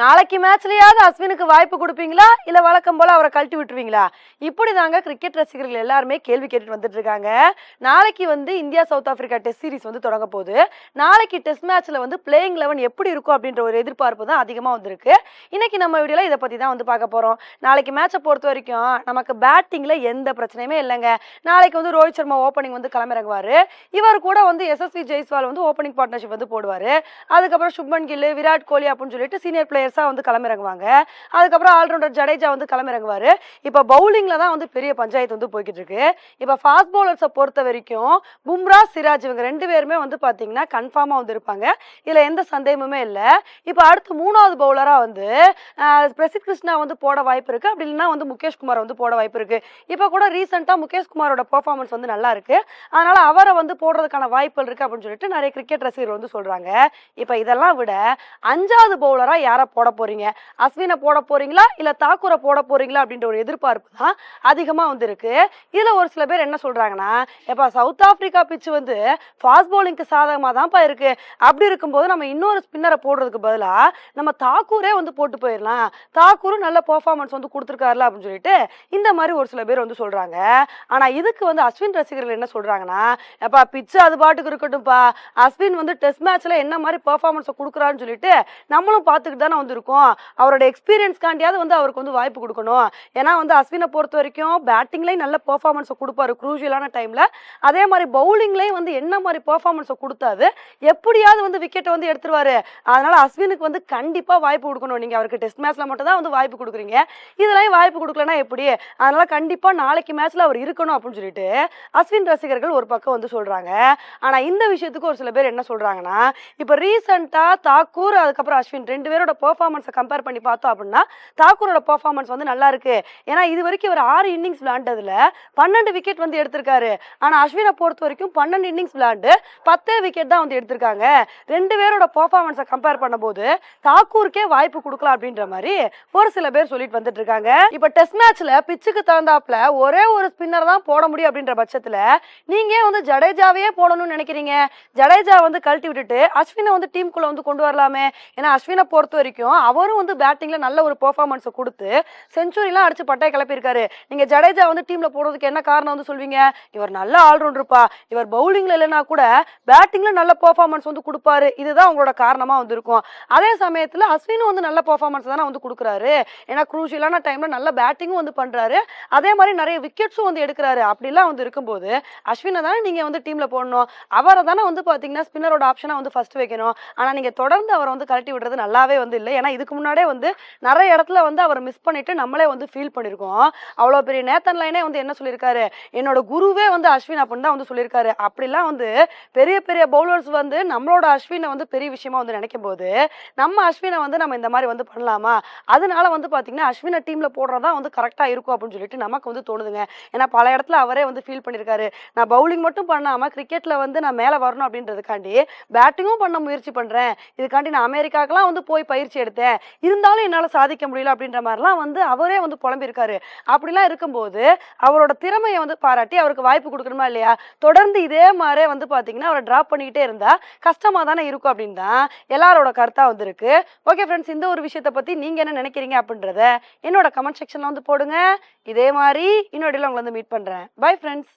நாளைக்கு மேட்ச்லயாவது அஸ்வினுக்கு வாய்ப்பு கொடுப்பீங்களா? இல்ல வழக்கம் போல அவரை கழட்டி விட்டுருவீங்களா? இப்படி தாங்க கிரிக்கெட் ரசிகர்கள் எல்லாருமே கேள்வி கேட்டுட்டு வந்துட்டு இருக்காங்க நாளைக்கு வந்து India South Africa Test series வந்து தொடங்க போகுது. நாளைக்கு டெஸ்ட் மேட்ச்ல வந்து பிளேயிங் லெவன் எப்படி இருக்கும் அப்படின்ற ஒரு எதிர்பார்ப்பு தான் அதிகமா வந்திருக்கு. இன்னைக்கு நம்ம வீடியோல இதை பத்தி தான் வந்து பார்க்க போறோம். நாளைக்கு மேட்சை பொறுத்த வரைக்கும் நமக்கு பேட்டிங்ல எந்த பிரச்சனையுமே இல்லைங்க. நாளைக்கு வந்து ரோஹித் சர்மா ஓப்பனிங் வந்து களமிறங்குவாரு. இவர் கூட வந்து எஸ்எஸ்வி ஜெய்ஸ்வால் வந்து ஓப்பனிங் பார்ட்னர்ஷிப் வந்து போடுவாரு. அதுக்கப்புறம் சுப்மன் கில்லு விராட் கோலி அப்படின்னு சொல்லிட்டு சீனியர் பிளேயர்ஸாக வந்து களமிறங்குவாங்க. அதுக்கப்புறம் ஆல்ரவுண்டர் ஜடேஜா வந்து களமிறங்குவார். இப்போ பவுலிங்கில் தான் வந்து பெரிய பஞ்சாயத்து வந்து போய்கிட்டு இருக்கு இப்போ ஃபாஸ்ட் பவுலர்ஸை பொறுத்த வரைக்கும் பும்ரா சிராஜ் இவங்க ரெண்டு பேருமே வந்து பார்த்தீங்கன்னா கன்ஃபார்மாக வந்து இருப்பாங்க இதில் எந்த சந்தேகமுமே இல்லை. இப்போ அடுத்து மூணாவது பவுலராக வந்து பிரசித் கிருஷ்ணா வந்து போட வாய்ப்பு இருக்குது அப்படி இல்லைன்னா வந்து முகேஷ் குமார் வந்து போட வாய்ப்பு இருக்குது இப்போ கூட ரீசெண்டாக முகேஷ் குமாரோட பர்ஃபார்மன்ஸ் வந்து நல்லா இருக்குது அதனால் அவரை வந்து போடுறதுக்கான வாய்ப்புகள் இருக்குது அப்படின்னு சொல்லிட்டு நிறைய கிரிக்கெட் ரசிகர்கள் வந்து சொல்கிறாங்க இப்போ இதெல்லாம் விட அஞ்சாவது பவுலராக யாரை போட போறீங்க? அஸ்வினை போட போறீங்களா? இல்ல தாக்கூரை போட போறீங்களா? அப்படின்ற ஒரு எதிர்பார்ப்பு தான் அதிகமா வந்து இருக்கு இதுல ஒரு சில பேர் என்ன சொல்றாங்கன்னா எப்பா சவுத் ஆப்பிரிக்கா பிச்சு வந்து ஃபாஸ்ட் பவுலிங்க்கு சாதகமா தான்ப்பா இருக்கு. அப்படி இருக்கும்போது நம்ம இன்னொரு ஸ்பின்னரை போடுறதுக்கு பதிலா நம்ம தாக்கூரே வந்து போட்டு போயிடலாம். தாக்கூரும் நல்ல பெர்ஃபார்மன்ஸ் வந்து கொடுத்துருக்காருல அப்படின்னு சொல்லிட்டு இந்த மாதிரி ஒரு சில பேர் வந்து சொல்றாங்க. ஆனா இதுக்கு வந்து அஸ்வின் ரசிகர்கள் என்ன சொல்றாங்கன்னா எப்பா பிச்சு அது பாட்டுக்கு இருக்கட்டும்ப்பா. அஸ்வின் வந்து டெஸ்ட் மேட்ச்ல என்ன மாதிரி பெர்ஃபார்மன்ஸை கொடுக்குறான்னு சொல்லிட்டு நம்மளும் பார்த்துக்கிட்டு தானே வந்திருக்கோம். அவரோட எக்ஸ்பீரியன்ஸ்காண்டியாவது வந்து அவருக்கு வந்து வாய்ப்பு கொடுக்கணும். ஏன்னா வந்து அஸ்வினை பொறுத்த வரைக்கும் பேட்டிங்லேயும் நல்ல பெர்ஃபார்மன்ஸை கொடுப்பாரு குரூஷியலான டைமில் அதே மாதிரி பவுலிங்லேயும் வந்து என்ன மாதிரி பெர்ஃபார்மன்ஸை கொடுத்தாது எப்படியாவது வந்து விக்கெட்டை வந்து எடுத்துருவாரு. அதனால அஸ்வினுக்கு வந்து கண்டிப்பாக வாய்ப்பு கொடுக்கணும். நீங்கள் அவருக்கு டெஸ்ட் மேட்ச்சில் மட்டும் தான் வந்து வாய்ப்பு கொடுக்குறீங்க. இதெல்லாம் வாய்ப்பு கொடுக்கலனா எப்படி? அதனால கண்டிப்பாக நாளைக்கு மேட்ச்சில் அவர் இருக்கணும் அப்படின்னு சொல்லிட்டு அஸ்வின் ரசிகர்கள் ஒரு பக்கம் வந்து சொல்கிறாங்க ஆனால் இந்த விஷயத்துக்கு ஒரு சில பேர் என்ன சொல்கிறாங்கன்னா இப்போ ரீசெண்டாக தாக்கூர் அதுக்கப்புறம் அஸ்வின் ரெண்டு பேரோட பர்ஃபார்மன்ஸை கம்பேர் பண்ணி பார்த்தோம் அப்படின்னா தாக்கூரோட பெர்ஃபார்மன்ஸ் வந்து நல்லா இருக்கு. ஏன்னா இது வரைக்கும் இவர் ஆறு இன்னிங்ஸ் விளையாண்டதுல பன்னெண்டு விக்கெட் வந்து எடுத்திருக்காரு. ஆனால் அஸ்வினை பொறுத்த வரைக்கும் பன்னெண்டு இன்னிங்ஸ் விளையாண்டு பத்தே விக்கெட் தான் வந்து எடுத்திருக்காங்க. ரெண்டு பேரோட பர்ஃபார்மன்ஸை கம்பேர் பண்ணும்போது தாக்கூருக்கே வாய்ப்பு கொடுக்கலாம் அப்படின்ற மாதிரி ஒரு சில பேர் சொல்லிட்டு வந்துட்டு இருக்காங்க. இப்போ டெஸ்ட் மேட்ச்ல பிச்சுக்கு தகுந்தாப்புல ஒரே ஒரு ஸ்பின்னர் தான் போட முடியும் அப்படின்ற பட்சத்தில் நீங்க வந்து ஜடேஜாவே போடணும்னு நினைக்கிறீங்க? ஜடேஜா வந்து கழட்டி விட்டுட்டு அஸ்வினை வந்து டீமுக்குள்ள வந்து கொண்டு வரலாமே? ஏன்னா அஸ்வினை பொறுத்த வரைக்கும் அவரும் வந்து பேட்டிங்ல நல்ல ஒரு பெர்ஃபார்மன்ஸை கொடுத்து செஞ்சுரிலாம் அடிச்சு பட்டையை கிளப்பியிருக்காரு. நீங்க ஜடேஜா வந்து டீம்ல போடுறதுக்கு என்ன காரணம் வந்து சொல்வீங்க? இவர் நல்ல ஆல்ரவுண்டர்ப்பா இவர் பவுலிங்ல இல்லைன்னா கூட பேட்டிங்ல நல்ல பெர்ஃபார்மன்ஸ் வந்து கொடுப்பாரு. இதுதான் உங்களோட காரணமா வந்து இருக்கும் அதே சமயத்துல அஸ்வினும் வந்து நல்ல பெர்ஃபார்மன்ஸ் தானே வந்து கொடுக்குறாரு. ஏன்னா குரூஷியலான டைம்ல நல்ல பேட்டிங்கும் வந்து பண்றாரு. அதே மாதிரி நிறைய விக்கெட்ஸும் வந்து எடுக்கிறாரு. அப்படிலாம் வந்து இருக்கும்போது அஸ்வினை தானே நீங்க வந்து டீம்ல போடணும். அவரை தானே வந்து பாத்தீங்கன்னா ஸ்பின்னரோட ஆப்ஷனா வந்து ஃபர்ஸ்ட் வைக்கணும். ஆனா நீங்க தொடர்ந்து அவரை வந்து கழட்டி விடுறது நல்லாவே வந்து இல்லை. ஏன்னா இதுக்கு முன்னாடியே வந்து நிறைய இடத்துல வந்து அவரை மிஸ் பண்ணிட்டு நம்மளே வந்து ஃபீல் பண்ணியிருக்கோம் அவ்வளோ பெரிய நேத்தன் லைனே வந்து என்ன சொல்லியிருக்காரு? என்னோட குருவே வந்து அஸ்வின் அப்படின்னு தான் வந்து சொல்லியிருக்காரு. அப்படிலாம் வந்து பெரிய பெரிய பவுலர்ஸ் வந்து நம்மளோட அஸ்வினை வந்து பெரிய விஷயமா வந்து நினைக்கும் போது நம்ம அஸ்வினை வந்து நம்ம இந்த மாதிரி வந்து பண்ணலாமா? அதனால வந்து பார்த்தீங்கன்னா அஸ்வினை டீம்ல போடுறதா வந்து கரெக்டாக இருக்கும் அப்படின்னு சொல்லிட்டு நமக்கு வந்து தோணுதுங்க. ஏன்னா பல இடத்துல அவரே வந்து ஃபீல் பண்ணியிருக்காரு நான் பவுலிங் மட்டும் பண்ணாமல் கிரிக்கெட்டில் வந்து நான் மேலே வரணும் அப்படின்றதுக்காண்டி பேட்டிங்கும் பண்ண முயற்சி பண்ணுறேன் இதுக்காண்டி நான் அமெரிக்காக்கெல்லாம் வந்து போய் பயிற்சி எடுத்தேன் இருந்தாலும் என்னால் சாதிக்க முடியல அப்படின்ற மாதிரிலாம் வந்து அவரே வந்து புலம்பியிருக்காரு. அப்படிலாம் இருக்கும்போது அவரோட திறமையை வந்து பாராட்டி அவருக்கு வாய்ப்பு கொடுக்கணுமா இல்லையா? தொடர்ந்து இதே மாதிரியே வந்து பார்த்தீங்கன்னா அவரை ட்ராப் பண்ணிக்கிட்டே இருந்தால் கஷ்டமாக தானே இருக்கும் அப்படின்னு தான் எல்லாரோட கருத்தாக வந்திருக்கு. ஓகே ஃப்ரெண்ட்ஸ் இந்த ஒரு விஷயத்தை பற்றி நீங்கள் என்ன நினைக்கிறீங்க அப்படின்றத என்னோட கமெண்ட் செக்ஷனில் வந்து போடுங்க. இதே மாதிரி இன்னொரு உங்களை வந்து மீட் பண்ணுறேன் பை ஃப்ரெண்ட்ஸ்